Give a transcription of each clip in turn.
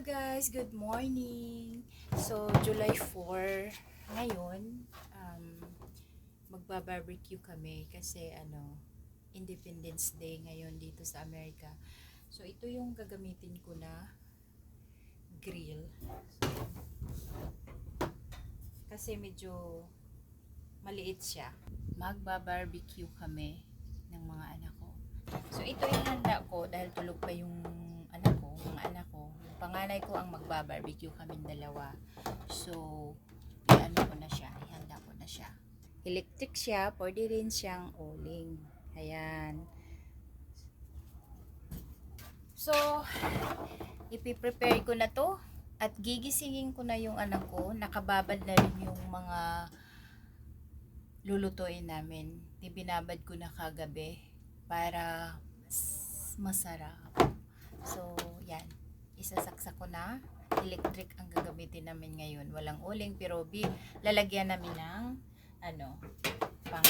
Guys, good morning. So, July 4 ngayon, um, magba-barbecue kami kasi ano, Independence Day ngayon dito sa Amerika. So, ito yung gagamitin ko na grill. Kasi medyo maliit siya. Magba-barbecue kami ng mga anak ko. So, ito yung handa ko dahil tulog pa yung panganay ko ang magba-barbecue kaming dalawa. So, ano ko na siya, ihanda ko na siya. Electric siya, pwede rin siyang uling. Ayan. So, ipiprepare ko na to at gigisingin ko na yung anak ko. Nakababad na rin yung mga lulutuin namin. Ibinabad ko na kagabi para mas- masarap. So, yan. Na. Electric ang gagamitin namin ngayon. Walang uling pero bi lalagyan namin ng ano, pang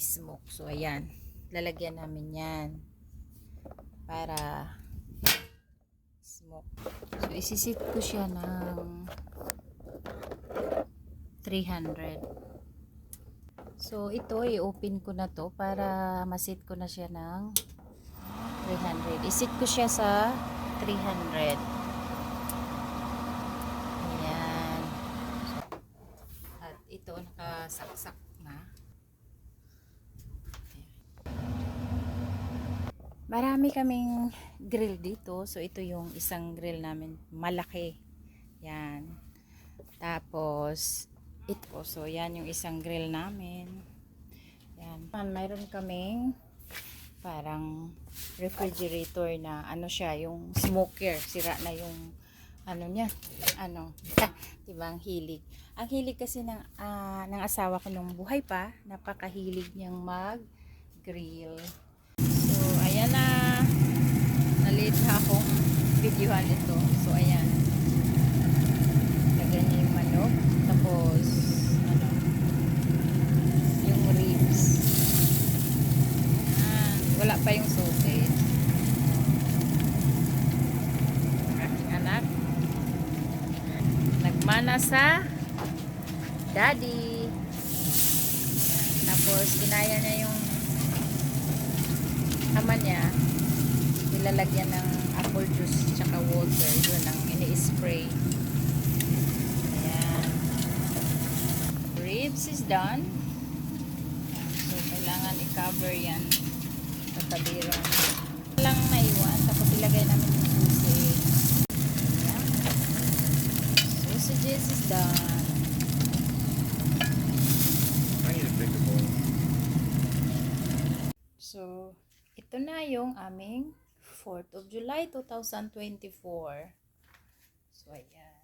smoke. So, ayan. Lalagyan namin yan para smoke. So, isisit ko siya ng 300. So, ito, i-open ko na to para masit ko na siya ng 300. Isit ko siya sa 300. Ayan. At ito, nakasaksak na. Marami kaming grill dito. So, ito yung isang grill namin. Malaki. Yan. Tapos, ito. So, yan yung isang grill namin. Yan. Mayroon kaming parang refrigerator na ano siya, yung smoker. Sira na yung ano niya. Ano. diba ang hilig. Ang hilig kasi ng, ah, ng asawa ko nung buhay pa, napakahilig niyang mag-grill. So, ayan na. Nalit na akong videohan ito. So, ayan. Lagyan yung manok. Tapos, ano, yung ribs. Wala pa yung sausage. Aking anak. Nagmana sa daddy. Tapos, ginaya niya yung ama niya nilalagyan ng apple juice tsaka water yun ang ini-spray ayan ribs is done so kailangan i-cover yan sa tabiron lang naiwan tapos ilagay namin yung sausage ayan sausages is done. So, ito na yung aming 4th of July 2024. So, ayan.